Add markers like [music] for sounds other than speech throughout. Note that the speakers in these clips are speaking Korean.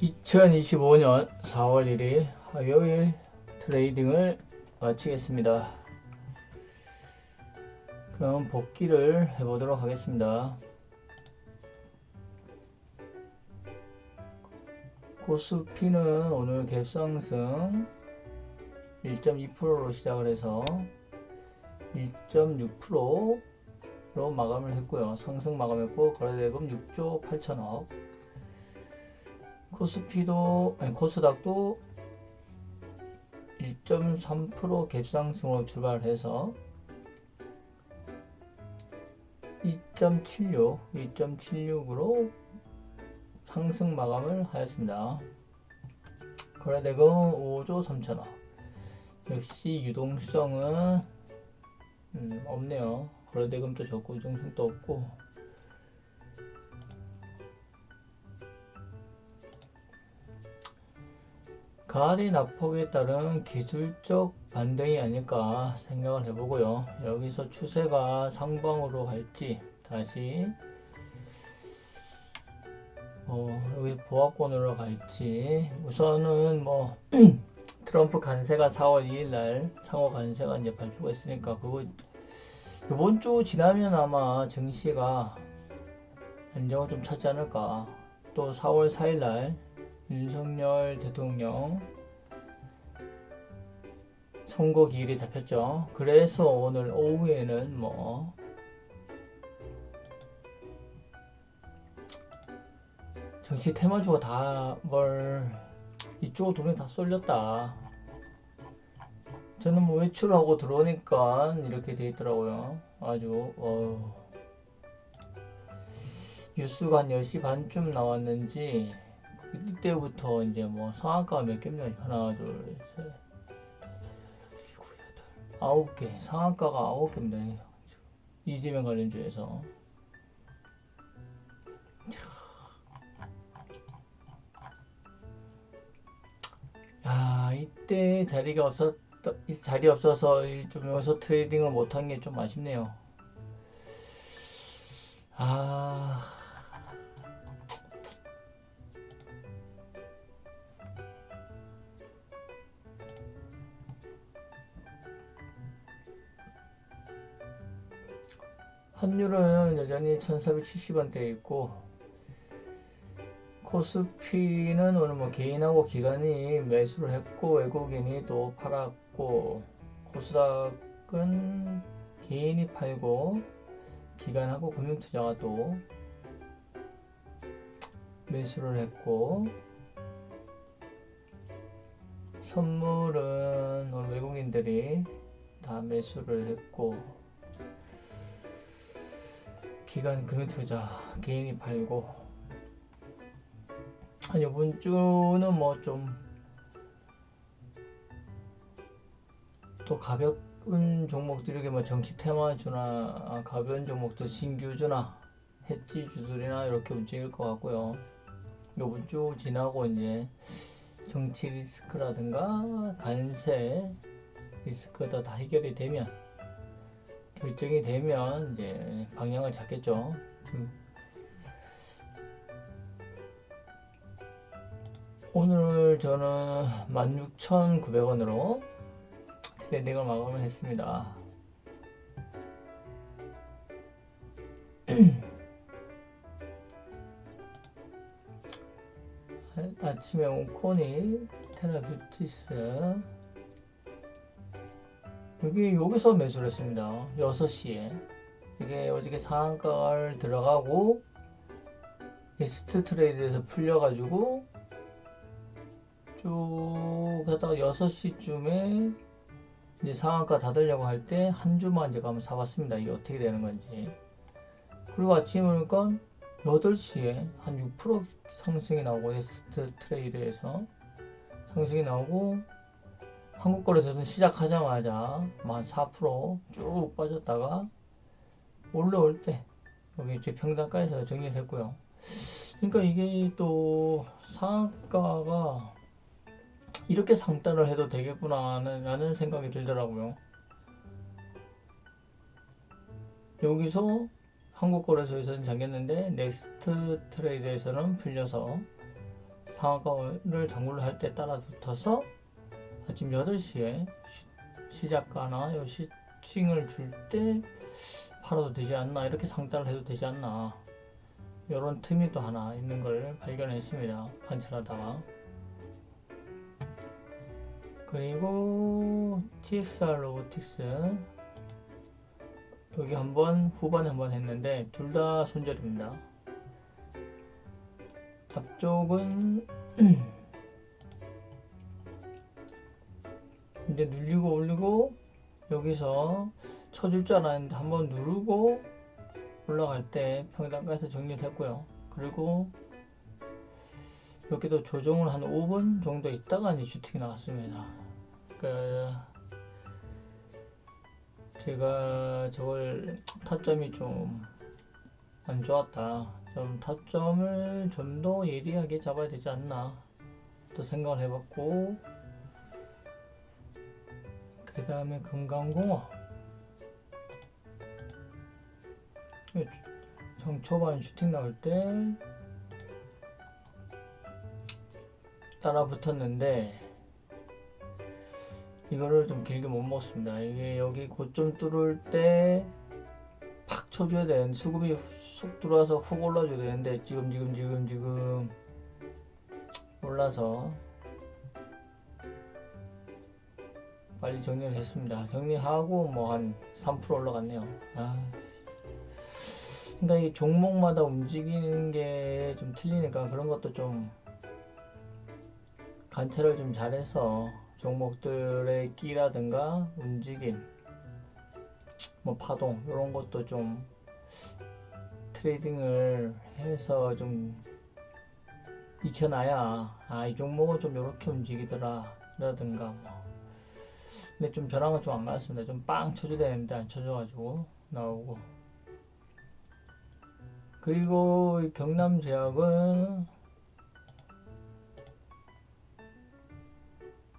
2025년 4월 1일 화요일 트레이딩을 마치겠습니다. 그럼 복귀를 해보도록 하겠습니다. 코스피는 오늘 갭상승 1.2%로 시작을 해서 1.6%로 마감을 했고요. 상승 마감했고 거래대금 6조 8천억 코스피도 아니 코스닥도 1.3% 갭상승으로 출발해서 2.76, 2.76으로 상승 마감을 하였습니다. 거래대금 5조 3천억. 역시 유동성은 음, 없네요. 거래대금도 적고 유동성도 없고 가디 낙폭에 따른 기술적 반등이 아닐까 생각을 해보고요. 여기서 추세가 상방으로 갈지 다시 어, 여기 보합권으로 갈지 우선은 뭐 [clears throat] 트럼프 관세가 4월 2일 날 상호 관세가 이제 발표가 있으니까 그거 이번 주 지나면 아마 증시가 안정을 좀 찾지 않을까. 또 4월 4일 날 윤석열 대통령 선거 기일이 잡혔죠. 그래서 오늘 오후에는 뭐 정치 테마주가 다 뭘 이쪽 돈이 다 쏠렸다. 저는 뭐 외출하고 들어오니까 이렇게 돼 있더라고요. 아주 어 뉴스가 한 10시 반쯤 나왔는지 이때부터 이제 뭐 상한가 몇 개입니까? 하나, 둘, 셋, 아홉 개. 상한가가 아홉 개입니다. 이재명 관련주에서. 야, 이때 자리가 없었, 이 자리 없어서 이좀 여기서 트레이딩을 못한 게 좀 아쉽네요. 아. 환율은 여전히 1470원대에 있고 코스피는 오늘 뭐 개인하고 기관이 매수를 했고 외국인이 또 팔았고 코스닥은 개인이 팔고 기관하고 금융투자가 또 매수를 했고 선물은 오늘 외국인들이 다 매수를 했고 기관 금융 투자 개인이 팔고 한 이번 주는 뭐 좀 또 가벼운 종목들에게 뭐 정치 테마주나 아, 가벼운 종목들 신규주나 해지주들이나 이렇게 움직일 것 같고요. 이번 주 지나고 이제 정치 리스크라든가 관세 리스크가 다 해결이 되면 결정이 되면 이제 방향을 잡겠죠. 좀 오늘 저는 16,900원으로 트레이딩을 마감을 했습니다. [clears throat] 아침에 온 코니 테라뷰티스 여기 여기서 매수를 했습니다. 6시에 이게 어저께 상한가를 들어가고 리스트 트레이드에서 풀려가지고 쭉 하다가 6시쯤에 이제 상한가 닫으려고 할 때 한 주만 제가 한번 사봤습니다. 이게 어떻게 되는 건지. 그리고 아침에 보니까 8시에 한 6% 상승이 나오고 리스트 트레이드에서 상승이 나오고 한국 거래소는 시작하자마자 한 4%쭉 빠졌다가 올라올 때 여기 이제 평단가에서 정리를 했고요. 그러니까 이게 또 상한가가 이렇게 상따를 해도 되겠구나 라는 생각이 들더라고요. 여기서 한국거래소에서는 잠겼는데 넥스트 트레이드에서는 풀려서 상한가를 장구를 할때 따라 붙어서 아침 8시에 시작가나? 요 시팅을 줄 때 팔아도 되지 않나? 이렇게 상따를 해도 되지 않나? 이런 틈이 또 하나 있는 걸 발견했습니다. 관찰하다가. 그리고 TXR 로보틱스. 여기 한번 후반에 한번 했는데 둘 다 손절입니다. 앞쪽은 [clears throat] 이제 눌리고 올리고 여기서 쳐줄 줄 알았는데 한번 누르고 올라갈 때 평단가에서 정리를 했고요. 그리고 이렇게 또 조정을 한 5분 정도 있다가 이제 슈팅이 나왔습니다. 그 제가 저걸 타점이 좀 안 좋았다. 좀 타점을 좀 더 예리하게 잡아야 되지 않나 또 생각을 해봤고 그 다음에 금강공업 정 초반 슈팅 나올 때 따라 붙었는데 이거를 좀 길게 못 먹었습니다. 이게 여기 고점 뚫을 때 팍 쳐줘야 되는데 수급이 쑥 들어와서 훅 올라줘야 되는데 지금 지금 지금 지금 올라서 빨리 정리를 했습니다. 정리하고 뭐 한 3% 올라갔네요. 아. 그러니까 이 종목마다 움직이는 게 좀 틀리니까 그런 것도 좀 관찰을 좀 잘해서 종목들의 끼라든가 움직임, 뭐 파동 이런 것도 좀 트레이딩을 해서 좀 익혀놔야 아 이 종목은 좀 이렇게 움직이더라 라든가 뭐 근데 좀 저랑은 좀 안 맞습니다. 좀 빵 쳐줘야 되는데 안 쳐줘가지고 나오고. 그리고 이 경남 제약은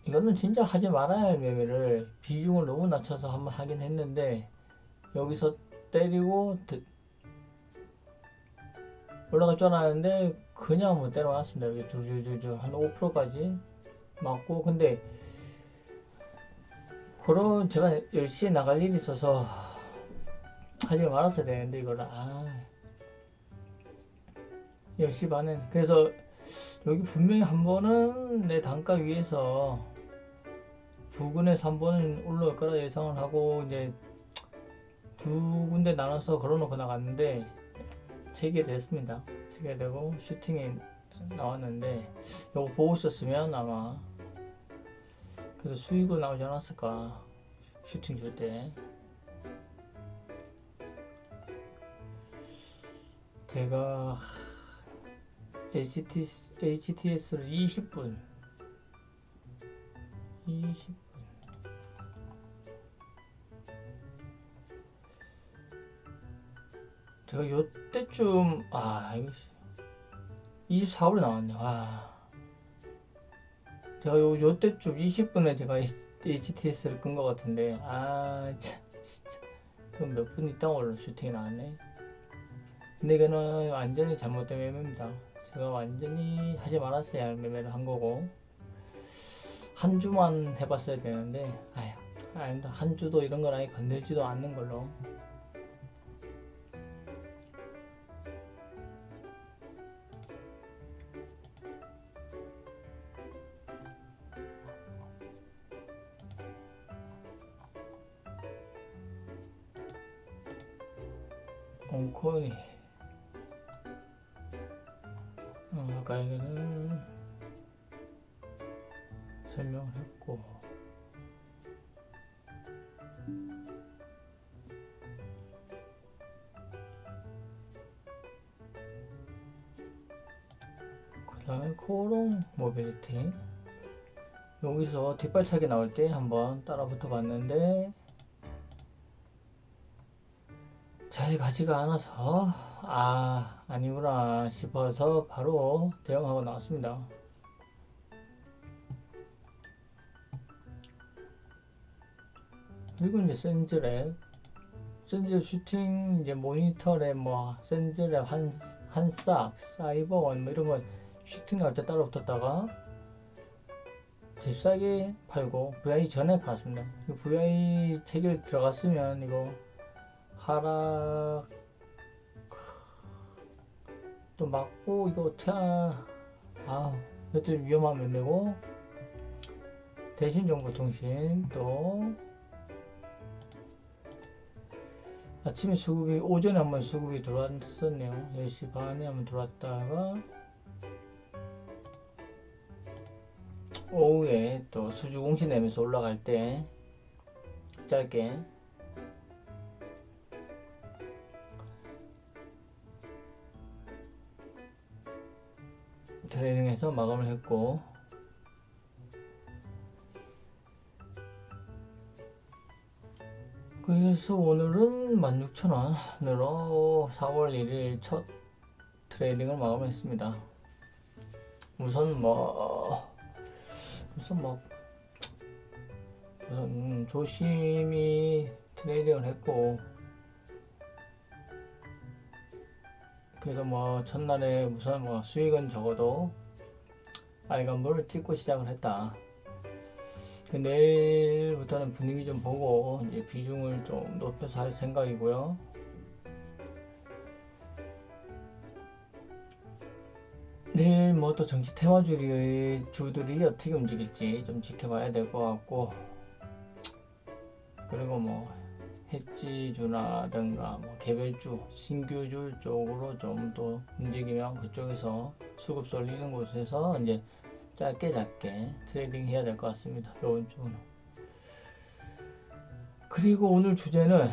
이거는 진짜 하지 말아야 할 매매를 비중을 너무 낮춰서 한번 하긴 했는데 여기서 때리고 드- 올라갈 줄 알았는데 그냥 뭐 때려놨습니다. 이렇게 두두두두 한 5%까지 맞고 근데 그런 제가 10시에 나갈 일이 있어서 하지 말았어야 되는데 이걸 아 10시 반에 그래서 여기 분명히 한 번은 내 단가 위에서 부근에서 한 번은 올라올 거라 예상을 하고 이제 두 군데 나눠서 걸어놓고 나갔는데 세 개 됐습니다. 세 개 되고 슈팅이 나왔는데 이거 보고 있었으면 아마 그래서 수익으로 나오지 않았을까? 슈팅 줄 때. 제가 HTS, HTS를 20분. 20분. 제가 요때쯤 아 이거 24분에 나왔네요 아 제가 요, 요 때쯤 20분에 제가 HTS를 끈 것 같은데, 아, 참, 진짜. 그럼 몇 분 있다가 올라 슈팅이 나왔네. 근데 이거는 완전히 잘못된 매매입니다. 제가 완전히 하지 말았어야 할 매매를 한 거고, 한 주만 해봤어야 되는데, 아휴, 아닙니다. 한 주도 이런 걸 아예 건들지도 않는 걸로. 옹코니. 어, 아까 여기는 설명을 했고. 그 다음에 코롱 모빌리티. 여기서 뒷발차기 나올 때 한번 따라 붙어 봤는데 잘 가지가 않아서 아 아니구나 싶어서 바로 대응하고 나왔습니다. 그리고 이제 센즈랩 센즈랩 슈팅 이제 모니터랩 뭐 센즈랩 한 한싹 사이버원 뭐 이런 건 슈팅 갈때 따라 붙었다가 잽싸게 팔고 VI 전에 팔았습니다. 이 VI 체결 들어갔으면 이거 하락 또 맞고 이거 어떻게 하나. 아 여튼 위험하면 되고. 대신 정보통신 또. 아침에 수급이 오전에 한번 수급이 들어왔었네요. 10시 반에 한번 들어왔다가 오후에 또 수주 공시 내면서 올라갈 때 짧게 트레이닝해서 마감을 했고 그래서 오늘은 16,000원으로 4월 1일 첫 트레이딩을 마감했습니다. 우선 뭐 우선 뭐 우선 조심히 트레이딩을 했고 그래서 뭐 첫날에 우선 뭐 수익은 적어도 빨간불을 찍고 시작을 했다. 그 내일부터는 분위기 좀 보고 이제 비중을 좀 높여서 할 생각이고요. 내일 뭐 또 정치 테마주의 주들이 어떻게 움직일지 좀 지켜봐야 될 것 같고 그리고 뭐 해지주라든가 뭐 개별주, 신규주 쪽으로 좀 더 움직이면 그쪽에서 수급 쏠리는 곳에서 이제 짧게 짧게 트레이딩 해야 될 것 같습니다. 이번 주는. 그리고 오늘 주제는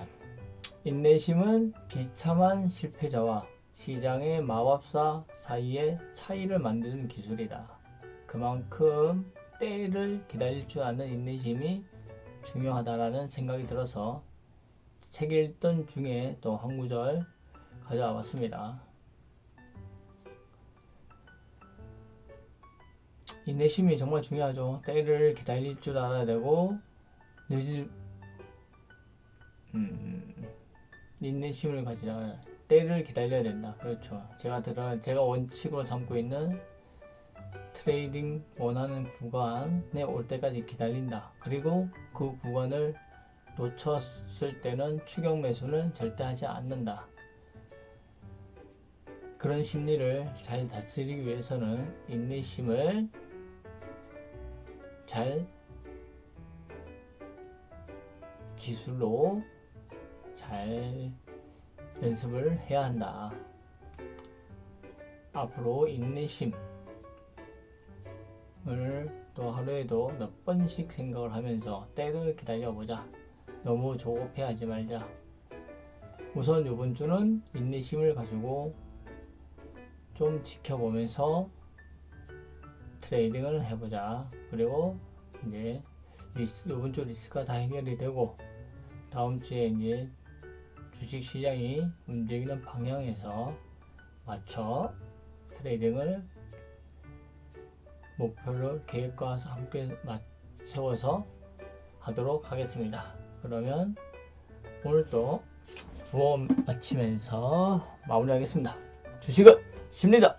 인내심은 비참한 실패자와 시장의 마법사 사이의 차이를 만드는 기술이다. 그만큼 때를 기다릴 줄 아는 인내심이 중요하다라는 생각이 들어서 책 읽던 중에 또 한 구절 가져와 봤습니다. 인내심이 정말 중요하죠. 때를 기다릴 줄 알아야 되고 늦을 음, 인내심을 가지라 때를 기다려야 된다. 그렇죠. 제가 들어 제가 원칙으로 삼고 있는 트레이딩 원하는 구간에 올 때까지 기다린다. 그리고 그 구간을 놓쳤을 때는 추격 매수는 절대 하지 않는다. 그런 심리를 잘 다스리기 위해서는 인내심을 잘 기술로 잘 연습을 해야 한다. 앞으로 인내심을 또 하루에도 몇 번씩 생각을 하면서 때를 기다려보자. 너무 조급해 하지 말자. 우선 이번 주는 인내심을 가지고 좀 지켜보면서 트레이딩을 해보자. 그리고 이제 리스, 이번 주 리스크가 다 해결이 되고 다음 주에 이제 주식 시장이 움직이는 방향에서 맞춰 트레이딩을 목표를 계획과 함께 맞- 세워서 하도록 하겠습니다. 그러면 오늘도 보험 마치면서 마무리하겠습니다. 주식은 쉽니다.